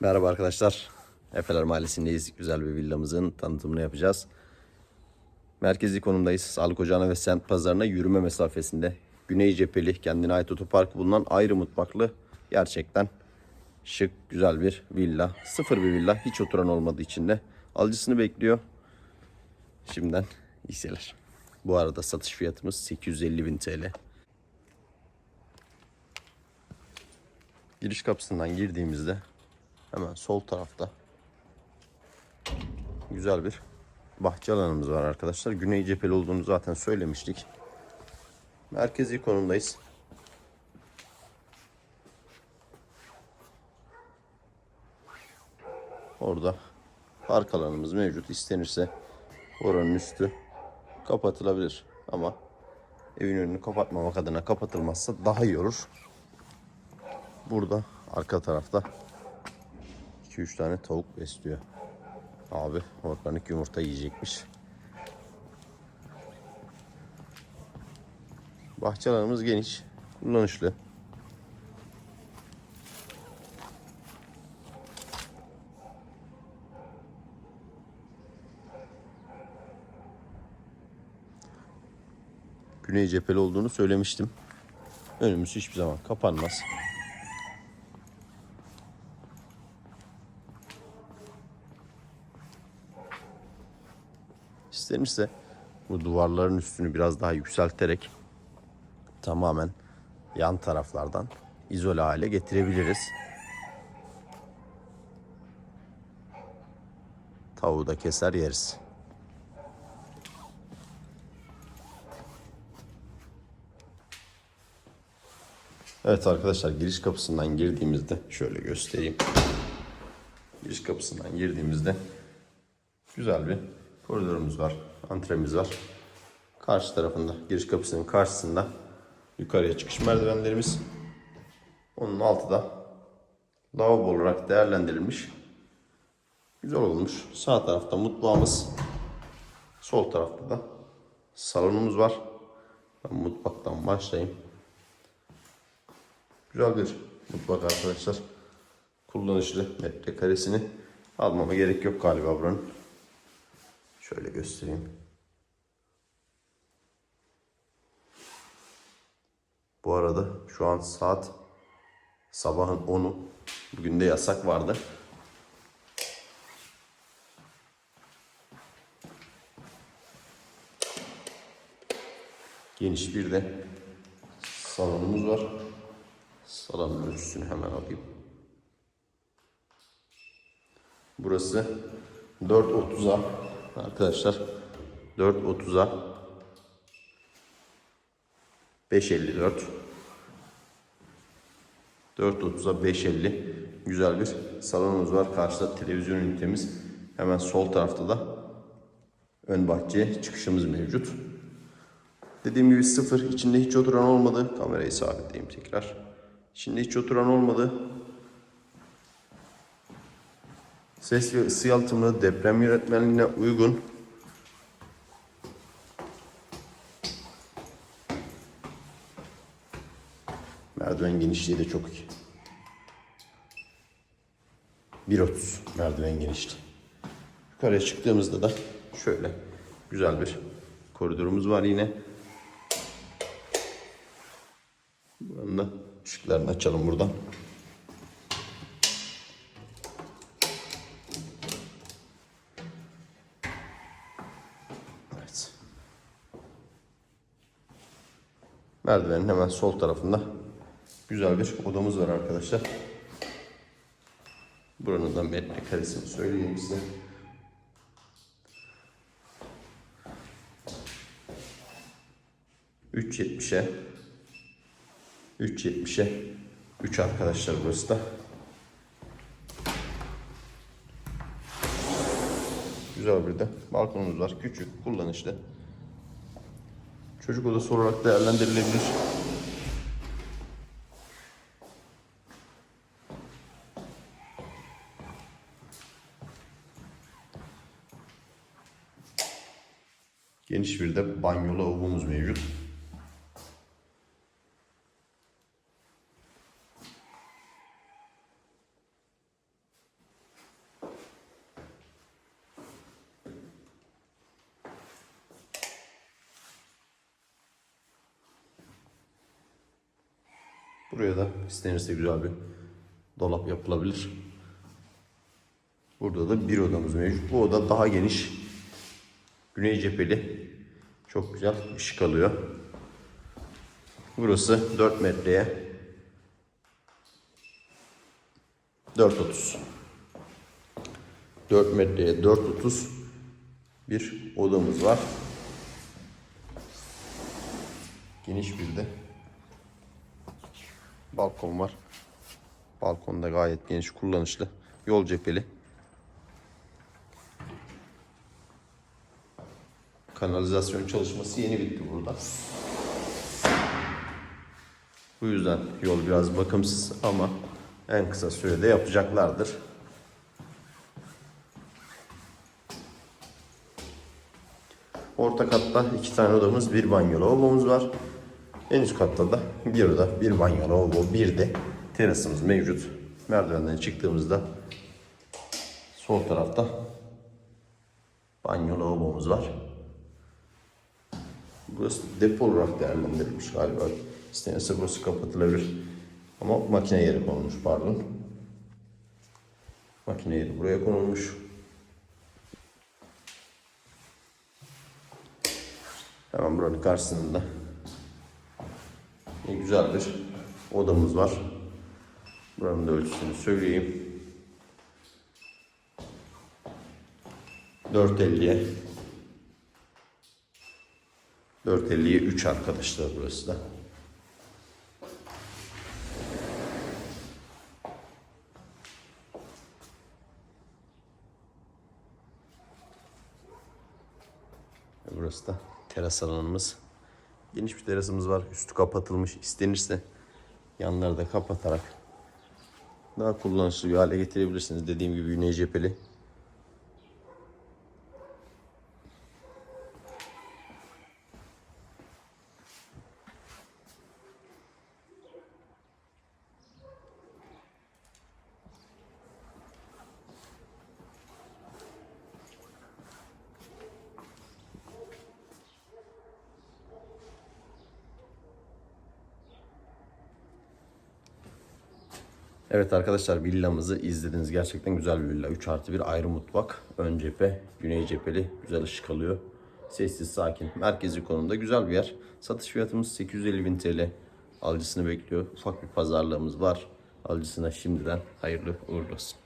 Merhaba arkadaşlar. Efeler Mahallesi'ndeyiz. Güzel bir villamızın tanıtımını yapacağız. Merkezi konumdayız. Sağlık Ocağı'na ve semt pazarına yürüme mesafesinde. Güney cepheli kendine ait otoparkı bulunan ayrı mutfaklı gerçekten şık güzel bir villa. Sıfır bir villa. Hiç oturan olmadığı için de alıcısını bekliyor. Şimdiden seyirler. Bu arada satış fiyatımız 850 bin TL. Giriş kapısından girdiğimizde hemen sol tarafta güzel bir bahçe alanımız var arkadaşlar. Güney cepheli olduğunu zaten söylemiştik. Merkezi konumdayız. Orada park alanımız mevcut. İstenirse oranın üstü kapatılabilir. Ama evin önünü kapatmamak adına kapatılmazsa daha iyi olur. Burada arka tarafta 2-3 tane tavuk besliyor. Abi organik yumurta yiyecekmiş. Bahçe alanımız geniş, kullanışlı. Güney cepheli olduğunu söylemiştim. Önümüz hiçbir zaman kapanmaz. İstenirse bu duvarların üstünü biraz daha yükselterek tamamen yan taraflardan izole hale getirebiliriz. Tavuğu da keser yeriz. Evet arkadaşlar giriş kapısından girdiğimizde şöyle göstereyim. Giriş kapısından girdiğimizde güzel bir koridorumuz var. Antremiz var. Karşı tarafında giriş kapısının karşısında yukarıya çıkış merdivenlerimiz. Onun altı da lavabo olarak değerlendirilmiş. Güzel olmuş. Sağ tarafta mutfağımız. Sol tarafta da salonumuz var. Ben mutfaktan başlayayım. Güzel bir mutfak arkadaşlar. Kullanışlı metrekaresini almama gerek yok galiba buranın. Şöyle göstereyim. Bu arada şu an saat sabahın 10'u. Bugün de yasak vardı. Geniş bir de salonumuz var. Salonun ölçüsünü hemen alayım. Burası 4.30'a arkadaşlar 4.30'a 5.54 4.30'a 5.50 güzel bir salonumuz var. Karşıda televizyon ünitemiz. Hemen sol tarafta da ön bahçeye çıkışımız mevcut. Dediğim gibi sıfır. içinde hiç oturan olmadı. Kamerayı sabitleyeyim tekrar. İçinde hiç oturan olmadı. Ses ve ısı yalıtımlı deprem yönetmenliğine uygun. Merdiven genişliği de çok iyi. 1.30 merdiven genişliği. Yukarıya çıktığımızda da şöyle güzel bir koridorumuz var yine. Buranın da ışıklarını açalım buradan. Merdivenin hemen sol tarafında güzel bir odamız var arkadaşlar. Buranın da metrekaresini söyleyeyim size. Üç yetmişe 3.70'e 3 arkadaşlar burası da. Güzel bir de balkonumuz var. Küçük, kullanışlı. Çocuk odası olarak değerlendirilebilir. Geniş bir de banyolu lavabomuz mevcut. Buraya da istenirse güzel bir dolap yapılabilir. Burada da bir odamız mevcut. Bu oda daha geniş. Güney cepheli. Çok güzel ışık alıyor. Burası 4 metreye 4.30 4 metreye 4.30 bir odamız var. Geniş bir de balkon var. Balkonda gayet geniş kullanışlı. Yol cepheli. Kanalizasyon çalışması yeni bitti burada. Bu yüzden yol biraz bakımsız ama en kısa sürede yapacaklardır. Orta katta iki tane odamız, bir banyo lavabomuz var. En üst katta da bir oda, bir banyo lavabo, bir de terasımız mevcut. Merdivenden çıktığımızda sol tarafta banyo lavabomuz var. Burası depo olarak değerlendirilmiş galiba. İstenirse burası kapatılabilir. Ama makine yeri konulmuş pardon. Makine yeri buraya konulmuş. Hemen buranın karşısında ne güzel bir odamız var. Buranın da ölçüsünü söyleyeyim. 450'ye 450'ye 3 arkadaşlar burası da. Burası da teras alanımız. Geniş bir terasımız var. Üstü kapatılmış. İstenirse yanları da kapatarak daha kullanışlı bir hale getirebilirsiniz. Dediğim gibi güney cepheli. Evet arkadaşlar villamızı izlediniz. Gerçekten güzel bir villa. 3 artı 1 ayrı mutfak. Ön cephe, güney cepheli. Güzel ışık alıyor. Sessiz, sakin. Merkezi konumda güzel bir yer. Satış fiyatımız 850 bin TL. Alıcısını bekliyor. Ufak bir pazarlığımız var. Alıcısına şimdiden hayırlı uğurlu olsun.